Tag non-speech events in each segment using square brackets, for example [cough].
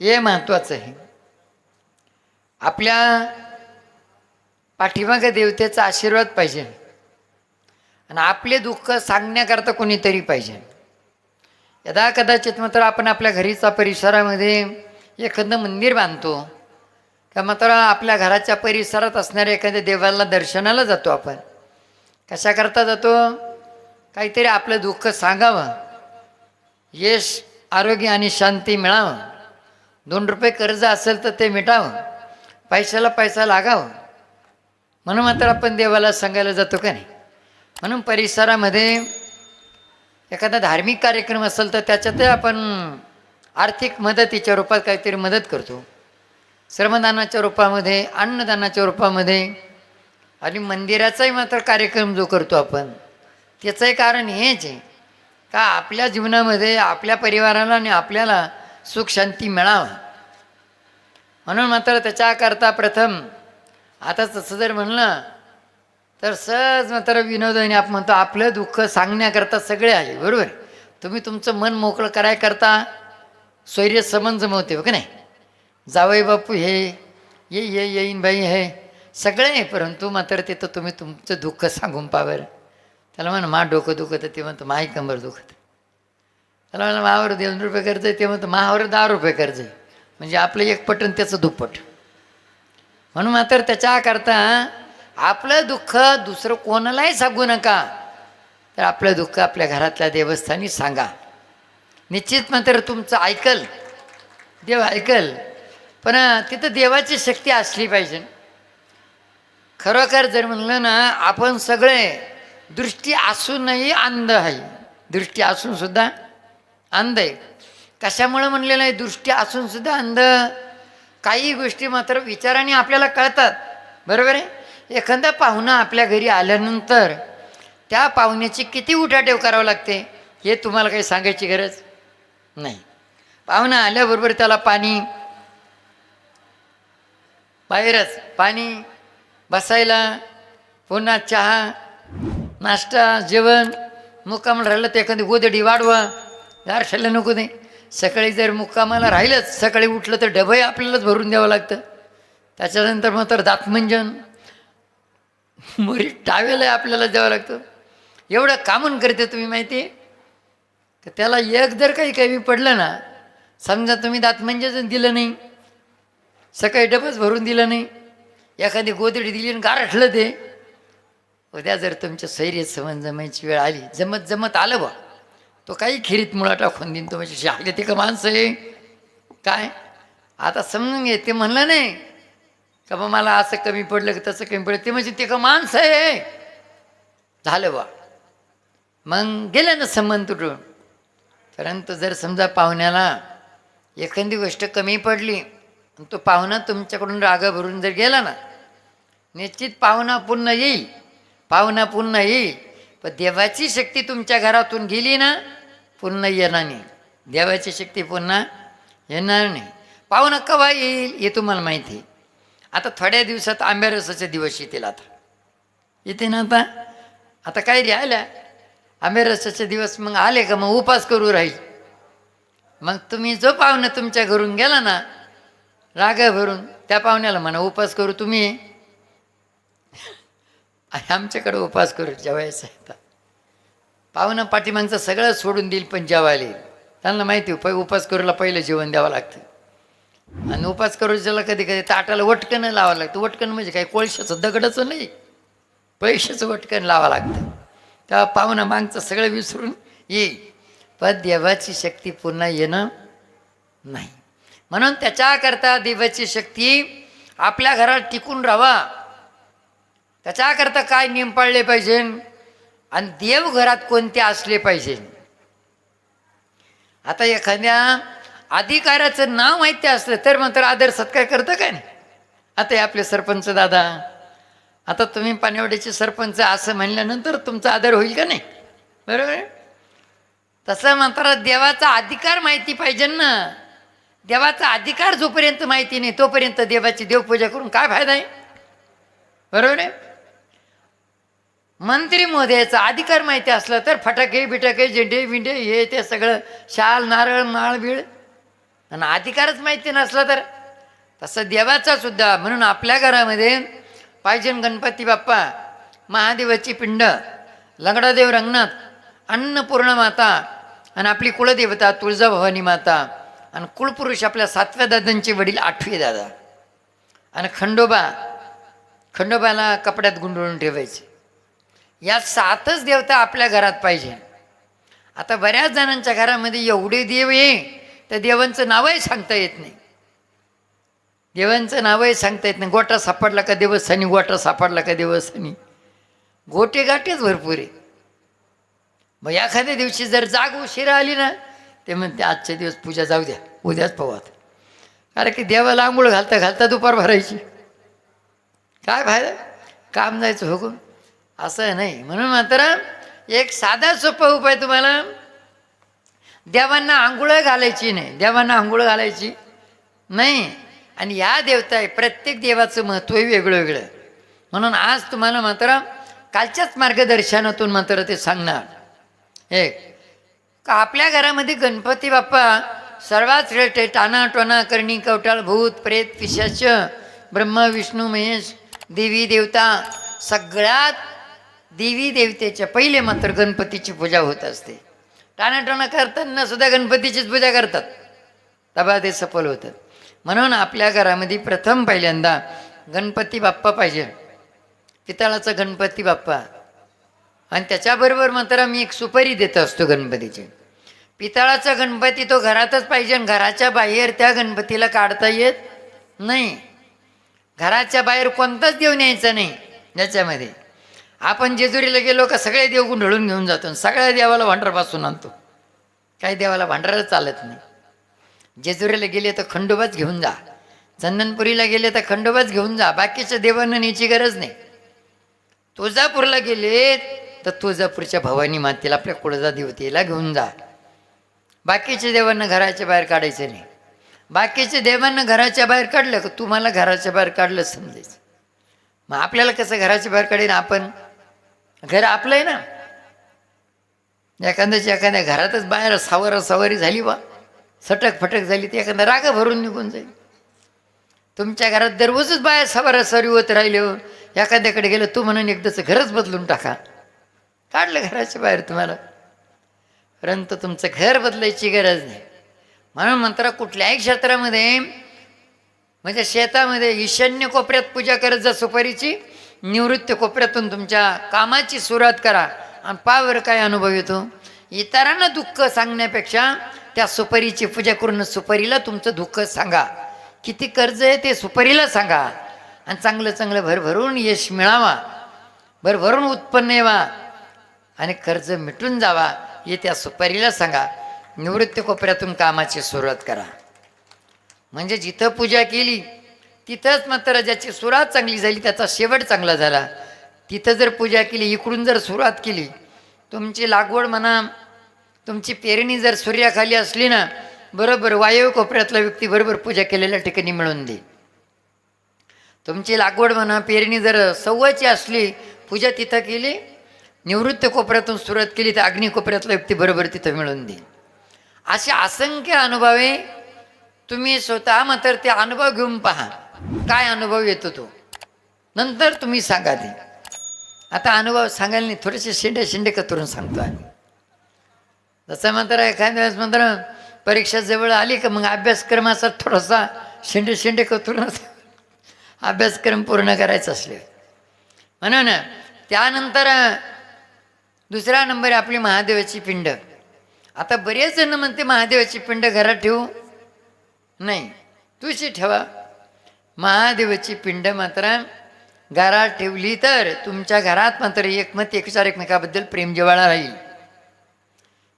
हे महत्त्वाचं आहे. आपल्या पाठीमागे देवतेचा आशीर्वाद पाहिजे. आणि आपले दुःख सांगण्याकरता कोणीतरी पाहिजे. यदा कदाचित मात्र आपण आपल्या घरीचा परिसरामध्ये एखादं मंदिर बांधतो का मात्र आपल्या घराच्या परिसरात असणाऱ्या एखाद्या देवाला दर्शनाला जातो आपण. कशाकरता जातो? काहीतरी आपलं दुःख सांगावं. यश आरोग्य आणि शांती मिळावं. दोन रुपये कर्ज असेल तर ते मिटावं. पैशाला पैसा लागावं. म्हणून मात्र आपण देवाला सांगायला जातो का नाही? म्हणून परिसरामध्ये एखादा धार्मिक कार्यक्रम असेल तर त्याच्यातही आपण आर्थिक मदतीच्या रूपात काहीतरी मदत करतो. श्रमदानाच्या रूपामध्ये अन्नदानाच्या रूपामध्ये आणि मंदिराचाही मात्र कार्यक्रम जो करतो आपण त्याचंही कारण हेच आहे का आपल्या जीवनामध्ये आपल्या परिवाराला आणि आपल्याला सुख शांती मिळावं. म्हणून मात्र त्याच्याकरता प्रथम आता तसं जर म्हणलं तर सहज मात्र विनोदाने आपण म्हणतो आपलं दुःख सांगण्याकरता सगळे आहे बरोबर? तुम्ही तुमचं मन मोकळं करायकरता स्वैर्य समन जमवते हो का नाही? जावई बापू हे ये ये येईन बाई हे सगळे आहे परंतु मात्र तिथं तुम्ही तुमचं दुःख सांगून पावर त्याला म्हण मा डोकं दुखत ते म्हणतो माही कंबर दुखत त्याला म्हणलं महावर दोन रुपये कर्ज आहे. ते म्हणतं महावर दहा रुपये कर्ज आहे. म्हणजे आपलं एक पटन त्याचं दुप्पट. म्हणून मात्र त्याच्या करता आपलं दुःख दुसरं कोणालाही सांगू नका. तर आपलं दुःख आपल्या घरातल्या देवस्थानी सांगा. निश्चित मात्र तुमचं ऐकल. देव ऐकल. पण तिथं देवाची शक्ती असली पाहिजे. खरोखर जर म्हणलं ना आपण सगळे दृष्टी असूनही अंध आहे. दृष्टी असून सुद्धा अंध आहे. कशामुळं म्हणलेलं आहे? दृष्टी असून सुद्धा अंध. काही गोष्टी मात्र विचाराने आपल्याला कळतात. बरोबर आहे? एखादा पाहुणा आपल्या घरी आल्यानंतर त्या पाहुण्याची किती उठाठेव करावं लागते? हे तुम्हाला काही सांगायची गरज नाही. पाहुणा आल्याबरोबर त्याला पाणी बाहेरच पाणी बसायला पुन्हा चहा नाश्ता जेवण मुक्काम राहिलं तर एखादी गोदडी वाढवा. गार खायला नको नाही सकाळी जर मुक्कामाला राहिलंच सकाळी उठलं तर डबही आपल्यालाच भरून द्यावं लागतं. त्याच्यानंतर मग तर दातमंजन. मुरी टावेला आपल्याला द्यावं लागतं. एवढं कामून करते तुम्ही माहिती आहे तर त्याला एक जर काही कमी पडलं ना समजा तुम्ही दातमंजन दिलं नाही सकाळी डबच भरून दिलं नाही एखादी गोदडी दिली आणि गारठलं ते उद्या जर तुमच्या सैर्य समजमायची जमायची वेळ आली जमत जमत आलं बा तो काही खिरीत मुळा टाकून देईन तो म्हणजे शाहले ते का माणसं आहे. काय? आता समजून घे ते म्हणलं नाही का बा मला असं कमी पडलं की तसं कमी पडलं? ते म्हणजे ते का माणसं आहे? झालं बा मग गेलं ना संबंध तुटून. परंतु जर समजा पाहुण्याला एखादी गोष्ट कमी पडली तो पाहुणा तुमच्याकडून राग भरून जर गेला ना निश्चित पाहुणा पुन्हा येईल. पाहुणा पुन्हा येईल. पण देवाची शक्ती तुमच्या घरातून गेली ना पुन्हा येणार नाही. देवाची शक्ती पुन्हा येणार नाही. पाहुणा केव्हा येईल हे तुम्हाला माहिती आहे. आता थोड्या दिवसात आंब्या रसाचे दिवस येतील आता. येते ना आता? आता काय रे आल्या. आंब्या रसाचे दिवस मग आले का मग उपास करू राहील. मग तुम्ही जो पाहुणा तुमच्या घरून गेला ना रागा भरून त्या पाहुण्याला म्हणा उपास करू तुम्ही. [laughs] आमच्याकडे उपास करू जेवायचा आहे आता. पाहुणं पाठीमागचं सगळं सोडून देईल पण जेवायला येईल त्यांना माहिती आहे, पै उपास करूला पहिलं जेवण द्यावं लागतं. आणि उपास करूच्याला कधी कधी ताटाला वटकन लावावं लागतं. वटकन म्हणजे काय? कोळशाचं दगडाचं नाही. पैशाचं वटकन लावावं लागतं. तेव्हा पाहुणं मागचं सगळं विसरून येईल पण देवाची शक्ती पुन्हा येणं नाही. म्हणून त्याच्याकरता देवाची शक्ती आपल्या घरात टिकून राहावा. त्याच्याकरता काय नियम पाळले पाहिजे आणि देवघरात कोणते असले पाहिजे? आता एखाद्या अधिकाराचं नाव माहिती असलं तर मात्र आदर सत्कार करतं काय नाही? आता हे आपले सरपंच दादा आता तुम्ही पानेवड्याचे सरपंच असं म्हणल्यानंतर तुमचा आदर होईल का नाही? बरोबर आहे? तसं मात्र देवाचा अधिकार माहिती पाहिजे ना. देवाचा अधिकार जोपर्यंत माहिती नाही तोपर्यंत देवाची देवपूजा करून काय फायदा आहे? बरोबर आहे? मंत्री महोदयाचा अधिकार माहिती असला तर फटाके बिटाके झेंडे बिंडे हे ते सगळं शाल नारळ माळ बीळ आणि अधिकारच माहिती नसला तर. तसं देवाचा सुद्धा म्हणून आपल्या घरामध्ये पाहिजे गणपती बाप्पा महादेवाची पिंड लंगडादेव रंगनाथ अन्नपूर्ण माता आणि आपली कुलदेवता तुळजाभवानी माता आणि कुलपुरुष आपल्या सातव्या दादांचे वडील आठवे दादा. आणि खंडोबा खंडोबाला कपड्यात गुंडळून ठेवायचे. या सातच देवता आपल्या घरात पाहिजे. आता बऱ्याच जणांच्या घरामध्ये एवढे देव ये तर देवांचं नावही सांगता येत नाही. देवांचं नावही सांगता येत नाही. गोटा सापडला का देवस्थानी गोटा सापडला का देवस्थानी? गोटे गाठेच भरपूर आहे. मग एखाद्या दिवशी जर जाग उशिरा आली ना ते म्हणते आजच्या दिवस पूजा जाऊ द्या उद्याच पवात. कारण की देवाला आंघोळ घालता घालता दुपार भरायची. काय फायदा? काम जायचं हो असं नाही. म्हणून मात्र एक साधा सोपा उपाय तुम्हाला देवांना आंघोळ घालायची नाही. देवांना आंघोळ घालायची नाही. आणि या देवता आहे प्रत्येक देवाचं महत्त्व वेगळं वेगळं म्हणून आज तुम्हाला मात्र कालच्याच मार्गदर्शनातून मात्र ते सांगणार. एक का आपल्या घरामध्ये गणपती बाप्पा सर्वात श्रेष्ठ टाना टोना करणी कवटाळ भूत प्रेत पिशाच ब्रह्म विष्णू महेश देवी देवता सगळ्यात देवी देवतेच्या पहिले मात्र गणपतीची पूजा होत असते. टाणाटाणा करताना सुद्धा गणपतीचीच पूजा करतात. तबा ते सफल होतात. म्हणून आपल्या घरामध्ये प्रथम पहिल्यांदा गणपती बाप्पा पाहिजे. पितळाचा गणपती बाप्पा. आणि त्याच्याबरोबर मात्र मी एक सुपारी देत असतो गणपतीची. पितळाचा गणपती तो घरातच पाहिजे आणि घराच्या बाहेर त्या गणपतीला काढता येत नाही. घराच्या बाहेर कोणताच देऊन यायचा नाही. याच्यामध्ये आपण जेजुरीला गेलो का सगळे देव गुंढळून घेऊन जातो आणि सगळ्या देवाला भांडरापासून आणतो. काही देवाला भांडारच चालत नाही. जेजुरीला गेले तर खंडोबाच घेऊन जा. चंदनपुरीला गेले तर खंडोबाच घेऊन जा. बाकीच्या देवांना न्यायची गरज नाही. तुळजापूरला गेले तर तुळजापूरच्या भवानी मातेला आपल्या कुळजा देवतेला घेऊन जा. बाकीच्या देवांना घराच्या बाहेर काढायचं नाही. बाकीच्या देवांना घराच्या बाहेर काढलं का तुम्हाला घराच्या बाहेर काढलं समजायचं. मग आपल्याला कसं घराच्या बाहेर काढेन आपण? घर आपलं आहे ना. एखाद्याच्या एखाद्या घरातच बाहेर सावर सवारी झाली बा. सटक फटक झाली ती एखादा राग भरून निघून जाईल. तुमच्या घरात दररोजच बाहेर सवारा सवारी होत राहिले हो. एखाद्याकडे गेलं तू म्हणून एकदाचं घरच बदलून टाका. काढलं घराच्या बाहेर तुम्हाला. परंतु तुमचं घर बदलायची गरज नाही. म्हणून मंत्र कुठल्याही क्षेत्रामध्ये म्हणजे शेतामध्ये ईशान्य कोपऱ्यात पूजा करत जा सुपारीची. निवृत्त कोपऱ्यातून तुमच्या कामाची सुरुवात करा. आणि पावर काय अनुभव येतो? इतरांना दुःख सांगण्यापेक्षा त्या सुपारीची पूजा करून सुपारीला तुमचं दुःख सांगा. किती कर्ज आहे ते सुपारीला सांगा. आणि चांगलं चांगलं भरभरून यश मिळावा. भरभरून उत्पन्न यावा. आणि कर्ज मिटून जावा हे त्या सुपारीला सांगा. निवृत्त कोपऱ्यातून कामाची सुरुवात करा. म्हणजे जिथं पूजा केली तिथंच मात्र ज्याची सुरात चांगली झाली त्याचा शेवट चांगला झाला. तिथं जर पूजा केली इकडून जर सुरुवात केली तुमची लागवड म्हणा तुमची पेरणी जर सूर्याखाली असली ना बरोबर वायू कोपऱ्यातला व्यक्ती बरोबर पूजा केलेल्या ठिकाणी मिळून दे. तुमची लागवड म्हणा पेरणी जर सव्वाची असली पूजा तिथं केली निवृत्त कोपऱ्यातून सुरुवात केली तर अग्नी कोपऱ्यातला व्यक्ती बरोबर तिथं मिळून दे. असे असंख्य अनुभवे तुम्ही स्वतः मात्र ते अनुभव घेऊन पहा. काय अनुभव येतो तो? नंतर तुम्ही सांगा ते. आता अनुभव सांगायला नाही थोडेसे शेंडे शेंडे कतरून सांगतो आम्ही. जसं मात्र एखाद्या वेळेस मात्र परीक्षा जवळ आली का मग अभ्यासक्रमाचा थोडासा शेंडे शेंडे कतरूनच अभ्यासक्रम पूर्ण करायचा असले. म्हणून त्यानंतर दुसरा नंबर आपली महादेवाची पिंड. आता बरेच जण म्हणते महादेवाची पिंड घरात ठेवू? नाही. तुझी ठेवा. महादेवाची पिंड मात्र घरात ठेवली तर तुमच्या घरात मात्र एकमत एकचार एकमेकाबद्दल प्रेम राहील.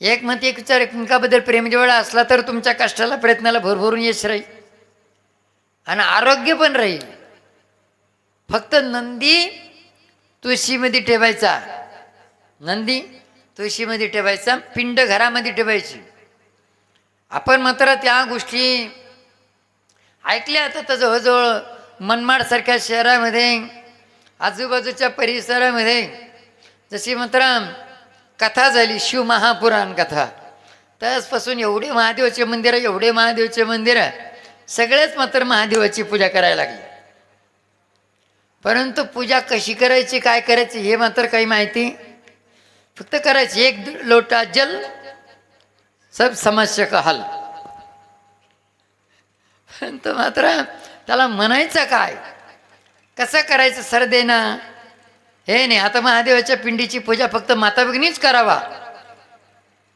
एकमत एकचार एकमेकाबद्दल प्रेम जिव्हाळा असला तर तुमच्या कष्टाला प्रयत्नाला भरभरून यश राहील. आणि आरोग्य पण राहील. फक्त नंदी तुळशीमध्ये ठेवायचा. नंदी तुळशीमध्ये ठेवायचा पिंड घरामध्ये ठेवायची. आपण मात्र त्या गोष्टी ऐकले आता तर जवळजवळ मनमाडसारख्या शहरामध्ये आजूबाजूच्या परिसरामध्ये. जशी मात्र कथा झाली शिवमहापुराण कथा. तसपासून एवढे महादेवाचे मंदिर एवढे महादेवाचे मंदिर सगळेच मात्र महादेवाची पूजा करायला लागली. परंतु पूजा कशी करायची काय करायची हे मात्र काही माहिती फक्त करायची एक लोटा जल सब समस्या का हल. [laughs] परंतु मात्र त्याला म्हणायचं काय? कसं करायचं सरदेना? हे नाही आता महादेवाच्या पिंडीची पूजा फक्त माता भगिनीच करावा.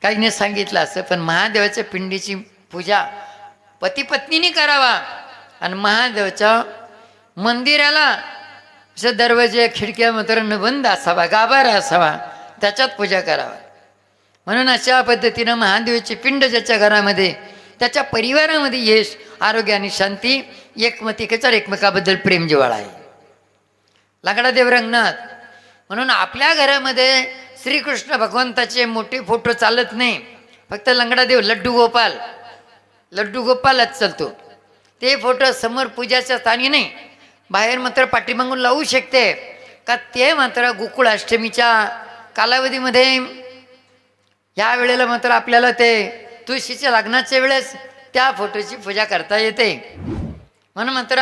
काहीने सांगितलं असं पण महादेवाच्या पिंडीची पूजा पती पत्नीने करावा. आणि महादेवाच्या मंदिराला असं दरवाजे खिडक्या मात्र बंद असावा गाभारा असावा त्याच्यात पूजा करावा. म्हणून अशा पद्धतीनं महादेवाची पिंड ज्याच्या घरामध्ये त्याच्या परिवारामध्ये यश आरोग्य आणि शांती एकमतिकेचा एकमेकाबद्दल प्रेम जिवाळा आहे. लाकडादेव रंगनाथ म्हणून आपल्या घरामध्ये श्रीकृष्ण भगवंताचे मोठे फोटो चालत नाही. फक्त लंगडादेव लड्डू गोपाल लड्डू गोपालच चालतो. ते फोटो समोर पूजाच्या स्थानी नाही. बाहेर मात्र पाठीमागून लावू शकते. का ते मात्र गोकुळ अष्टमीच्या कालावधीमध्ये ह्या वेळेला मात्र आपल्याला ते तुळशीच्या लग्नाच्या वेळेस त्या फोटोची पूजा करता येते. म्हणून मात्र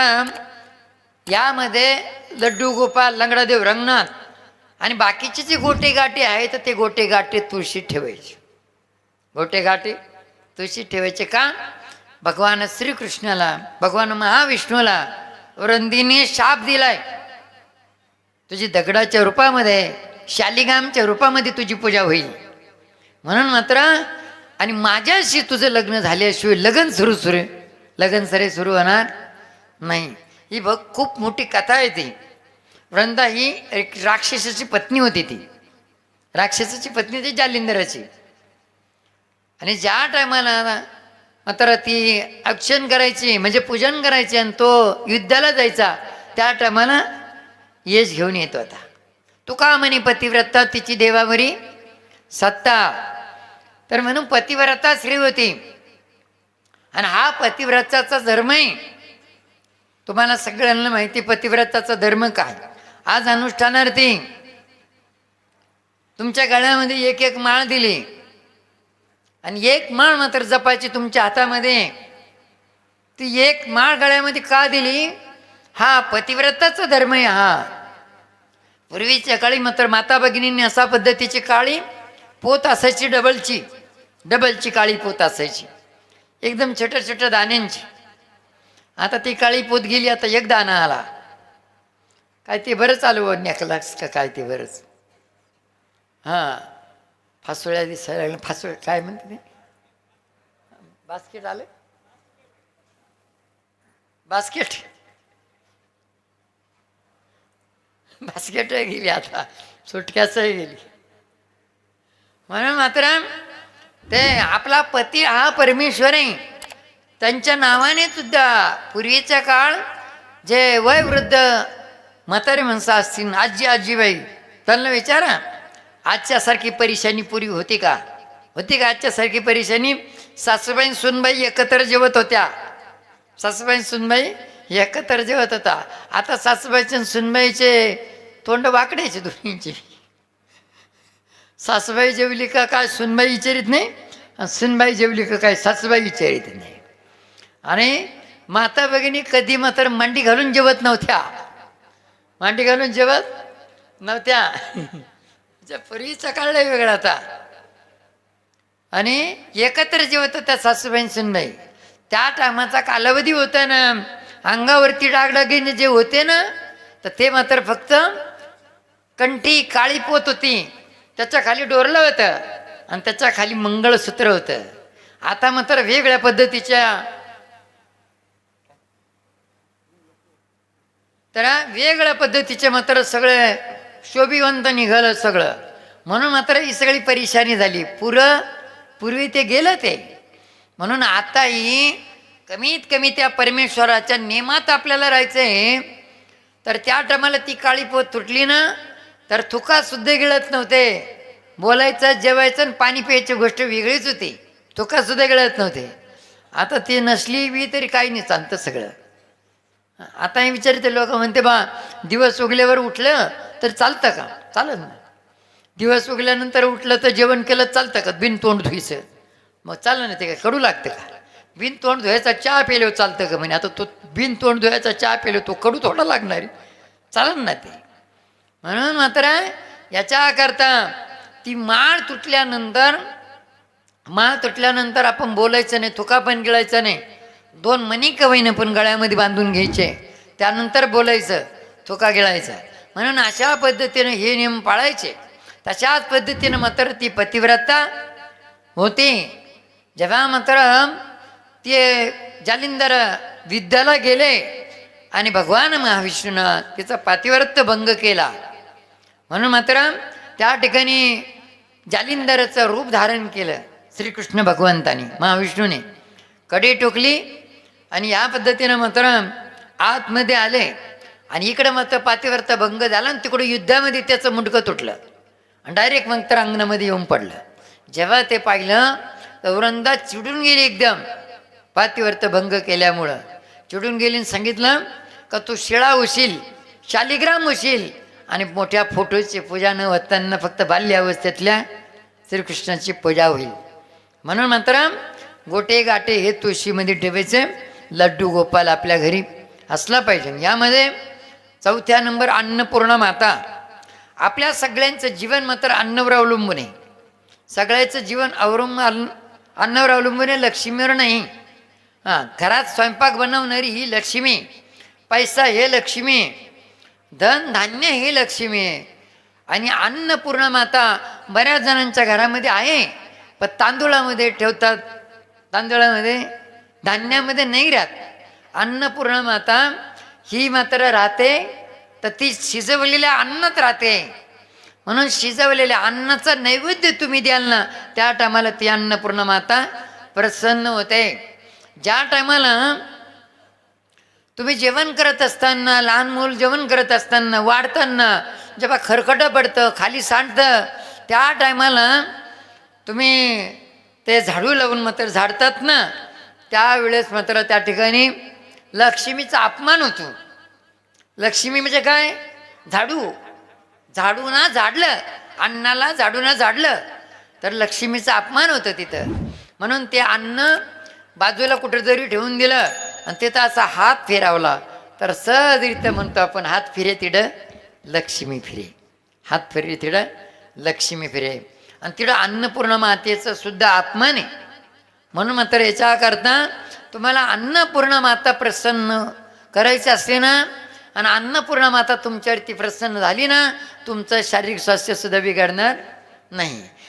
यामध्ये लड्डू गोपाल लंगडादेव रंगनाथ आणि बाकीचे जे गोटे गाठी तर ते गोटे गाठी तुळशी ठेवायचे. गोटे गाठी तुळशी ठेवायचे का? भगवान श्रीकृष्णाला भगवान महाविष्णूला वृंदीने शाप दिलाय. तुझी दगडाच्या रूपामध्ये शालिगामच्या रूपामध्ये तुझी पूजा होईल. म्हणून मात्र आणि माझ्याशी तुझं लग्न झाल्याशिवाय लगन सुरू सुरू लगन सरे सुरू होणार नाही. ही बघ खूप मोठी कथा आहे ती. वृंदा ही एक राक्षसाची पत्नी होती ती. राक्षसाची पत्नी ती जालिंदराची. आणि ज्या टायमाला तर ती अक्षण करायची म्हणजे पूजन करायची आणि तो युद्धाला जायचा त्या टायमाला यश घेऊन येतो आता. तू का म्हणे पतिव्रता तिची देवावरी सत्ता. तर म्हणून पतिव्रता श्री होती. आणि हा पतिव्रताचा धर्म आहे. तुम्हाला सगळ्यांना माहिती पतिव्रताचा धर्म काय? आज अनुष्ठानार्थी तुमच्या गळ्यामध्ये एक एक माळ दिली. आणि एक माळ मात्र जपायची तुमच्या हातामध्ये. ती एक माळ गळ्यामध्ये का दिली? हा पतिव्रताचा धर्म आहे हा. पूर्वीच्या काळी मात्र माता भगिनींनी असा पद्धतीची काळी पोत असायची डबलची डबलची काळी पोत असायची. एकदम छोट्या छोट्या दाण्यांची. आता ती काळी पोत गेली आता एक दाना आला. काय ते बरंच आलं नेकलास का काय ते बरंच? हां. फासोळ्या दिसायला लागलं. फासोळ काय म्हणते ते? बास्केट आलं? बास्केट. बास्केट गेली आता. सुटक्याचंही गेली. म्हणून मात्र ते आपला पती हा परमेश्वर आहे त्यांच्या नावाने सुद्धा पूर्वीचा काळ जे वयवृद्ध म्हातारे माणसं असतील आजी आजीबाई त्यांना विचारा आजच्यासारखी परेशानी पुरी होती का? होती का आजच्यासारखी परेशानी? सासूबाई सुनबाई एकत्र जेवत होत्या. सासूबाई सुनबाई एकत्र जेवत होता. आता सासूबाईचे सुनबाईचे तोंड वाकडायचे दोन्हींचे. सासूबाई जेवली का काय? सुनबाई विचारित नाही आणि सुनबाई जेवली का काय? सासूबाई विचारित नाही. आणि माता भगिनी कधी मात्र मांडी घालून जेवत नव्हत्या. मांडी घालून जेवत नव्हत्या. म्हणजे त्या पूर्वीचा काळ वेगळा होता आणि एकत्र जेवत होत्या सासूबाई सुनबाई. त्या टायमाचा कालावधी होता ना अंगावरती डागडागीने जे होते ना तर ते मात्र फक्त कंठी काळी पोत होती. त्याच्याखाली डोरलं होतं. आणि त्याच्याखाली मंगळसूत्र होतं. आता मात्र वेगळ्या पद्धतीच्या. तर वेगळ्या पद्धतीचे मात्र सगळे शोभिवंत निघालं सगळं. म्हणून मात्र ही सगळी परेशानी झाली. पुर पूर्वी ते गेलं ते. म्हणून आताही कमीत कमी त्या परमेश्वराच्या नेमात आपल्याला राहायचं आहे तर त्या टायमाला ती काळी पोत तुटली ना? तर थुका सुद्धा गिळत नव्हते. बोलायचं जेवायचं आणि पाणी प्यायची गोष्ट वेगळीच होती. थुका सुद्धा गिळत नव्हते. आता ती नसली बी तरी काही नाही चालतं सगळं. आता हे विचारते लोक म्हणते बा दिवस उगल्यावर उठलं तर चालतं का? चालत ना दिवस उगल्यानंतर उठलं तर जेवण केलं चालतं का? बिन तोंड धुईचं. मग चाललं ना ते काय कडू लागतं का? बिन तोंड धुवायचा चहा पेलो चालतं का? म्हणे आता तो बिन तोंड धुवायचा चहा पेलो तो कडू थोडा लागणार आहे. चालेल ना ते. म्हणून मात्र याच्याकरता ती माळ तुटल्यानंतर माळ तुटल्यानंतर आपण बोलायचं नाही तुका पण गिळायचं नाही. दोन मणी कवईनं पण गळ्यामध्ये बांधून घ्यायचे. त्यानंतर बोलायचं थुका गिळायचा. म्हणून अशा पद्धतीनं हे नियम पाळायचे. तशाच पद्धतीनं मात्र ती पतिव्रता होती. जेव्हा मात्र ते जालिंदर विद्याला गेले आणि भगवान महाविष्णूनं तिचा पातिव्रत्य भंग केला. म्हणून मात्र त्या ठिकाणी जालिंदरचं रूप धारण केलं श्रीकृष्ण भगवंतानी महाविष्णूने. कडी टोकली आणि या पद्धतीनं मात्र आतमध्ये आले आणि इकडं मात्र पातिव्रत भंग झाला आणि तिकडं युद्धामध्ये त्याचं मुंडकं तुटलं आणि डायरेक्ट मग तर अंगणामध्ये येऊन पडलं. जेव्हा ते पाहिलं तर औरंदा चिडून गेली एकदम. पातिव्रत भंग केल्यामुळं. चिडून गेली सांगितलं का तू शिळा होशील शालिग्राम होशील आणि मोठ्या फोटोची पूजा न होताना फक्त बाल्य अवस्थेतल्या श्रीकृष्णाची पूजा होईल. म्हणून मात्र गोटे गाटे हे तुळशीमध्ये ठेवायचे लड्डू गोपाल आपल्या घरी असला पाहिजे. यामध्ये चौथ्या नंबर अन्नपूर्णा माता. आपल्या सगळ्यांचं जीवन मात्र अन्नावर अवलंबून आहे. सगळ्याचं जीवन अवलंब अन्न अन्नावर अवलंबून आहे लक्ष्मीवर नाही. हां घरात स्वयंपाक बनवणारी ही लक्ष्मी पैसा हे लक्ष्मी धन धान्य ही लक्ष्मी आहे. आणि अन्नपूर्ण माता बऱ्याच जणांच्या घरामध्ये आहे. पण तांदूळामध्ये ठेवतात. तांदूळामध्ये धान्यामध्ये नाही राहत. अन्नपूर्ण माता ही मात्र राहते तर ती शिजवलेल्या अन्नात राहते. म्हणून शिजवलेल्या अन्नाचं नैवेद्य तुम्ही द्याल ना त्या टायमाला ती अन्नपूर्ण माता प्रसन्न होते. ज्या टायमाला तुम्ही जेवण करत असताना लहान मूल जेवण करत असताना वाढताना जेव्हा खरखटं पडतं खाली सांडतं त्या टायमाला तुम्ही ते झाडू लावून मात्र झाडतात ना? त्यावेळेस मात्र त्या ठिकाणी लक्ष्मीचा अपमान होतो. लक्ष्मी म्हणजे काय? झाडू. झाडू ना झाडलं अन्नाला झाडू ना झाडलं. तर लक्ष्मीचा अपमान होतं तिथं. म्हणून ते अन्न बाजूला कुठेतरी ठेवून दिलं. आणि तिथं असा हात फिरावला. तर सहजरित्या म्हणतो आपण हात फिरे तिडं लक्ष्मी फिरे. हात फिरे तिडं लक्ष्मी फिरे. आणि तिडं अन्नपूर्ण मातेचं सुद्धा आत्मान आहे. म्हणून मात्र याच्याकरता तुम्हाला अन्नपूर्ण माता प्रसन्न करायची असते ना आणि अन्नपूर्ण माता तुमच्यावरती प्रसन्न झाली ना तुमचं शारीरिक स्वास्थ्य सुद्धा बिघडणार नाही.